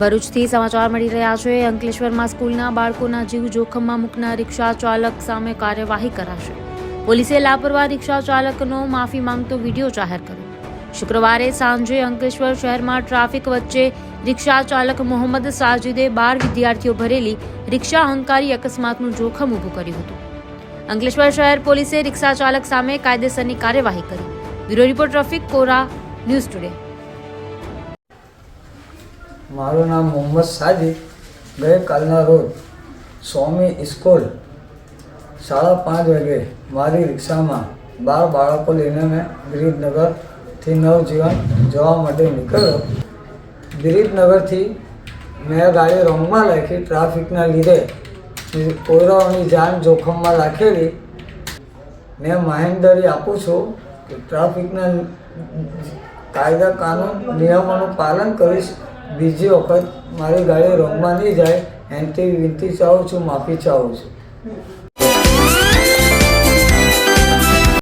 ભરૂચથી સમાચાર મળી રહ્યા છે. અંકલેશ્વરમાં સ્કૂલના બાળકોના જીવ જોખમમાં મૂકનાર રિક્ષા ચાલક સામે કાર્યવાહી કરાશે. પોલીસે લાપરવાહ રિક્ષા ચાલકનો માફી માંગતો વીડિયો જાહેર કર્યો. શુક્રવારે સાંજે અંકલેશ્વર શહેરમાં ટ્રાફિક વચ્ચે રિક્ષા ચાલક મોહમ્મદ સાજિદે બાર વિદ્યાર્થીઓ ભરેલી રિક્ષા હંકારી અકસ્માતનું જોખમ ઊભું કર્યું હતું. અંકલેશ્વર શહેર પોલીસે રિક્ષા ચાલક સામે કાયદેસરની કાર્યવાહી કરી. બ્યુરો રિપોર્ટ રફીક કોરા, ન્યૂઝ ટુડે. મારું નામ મોહમ્મદ સાજી ગઈકાલના રોજ સ્વામી સ્કૂલ સાડા પાંચ વાગે મારી રિક્ષામાં બાર બાળકો લઈને મેં ગિરીશનગરથી નવજીવન જવા માટે નીકળ્યો. ગિરીશનગરથી મેં ગાડી રોંગમાં રાખી ટ્રાફિકના લીધે કોયરાઓની જાન જોખમમાં રાખેલી. મેં માહિંદરી આપું છું કે ટ્રાફિકના કાયદા, કાનૂન, નિયમોનું પાલન કરીશ. બીજી વખત મારી ગાડી રોંગમાં નહીં જાય એનથી વિનંતી ચાહું છું માફી ચાહું છું.